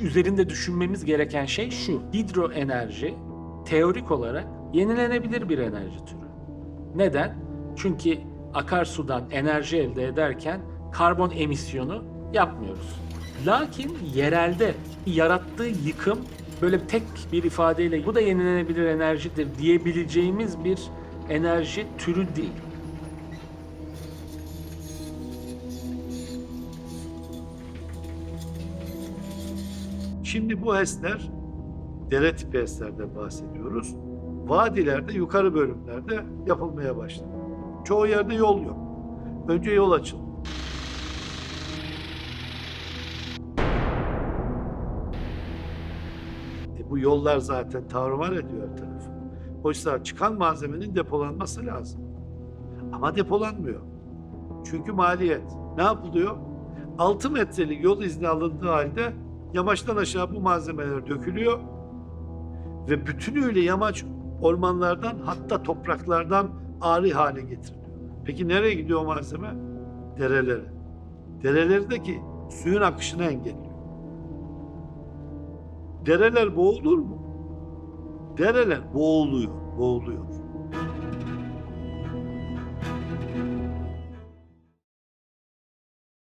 üzerinde düşünmemiz gereken şey şu. Hidroenerji teorik olarak yenilenebilir bir enerji türü. Neden? Çünkü akarsudan enerji elde ederken karbon emisyonu yapmıyoruz. Lakin yerelde yarattığı yıkım böyle tek bir ifadeyle bu da yenilenebilir enerjidir diyebileceğimiz bir enerji türü değil. Şimdi bu HES'ler, dere tipi HES'lerden bahsediyoruz. Vadilerde, yukarı bölümlerde yapılmaya başladı. Çoğu yerde yol yok. Önce yol açıldı. E bu yollar zaten tarumar ediyor her tarafı. Oysa çıkan malzemenin depolanması lazım. Ama depolanmıyor. Çünkü maliyet. Ne yapılıyor? 6 metrelik yol izni alındığı halde yamaçtan aşağı bu malzemeler dökülüyor ve bütünüyle yamaç ormanlardan hatta topraklardan ari hale getiriliyor. Peki nereye gidiyor o malzeme? Derelere. Derelerdeki suyun akışını engelliyor. Dereler boğulur mu? Dereler boğuluyor, boğuluyor.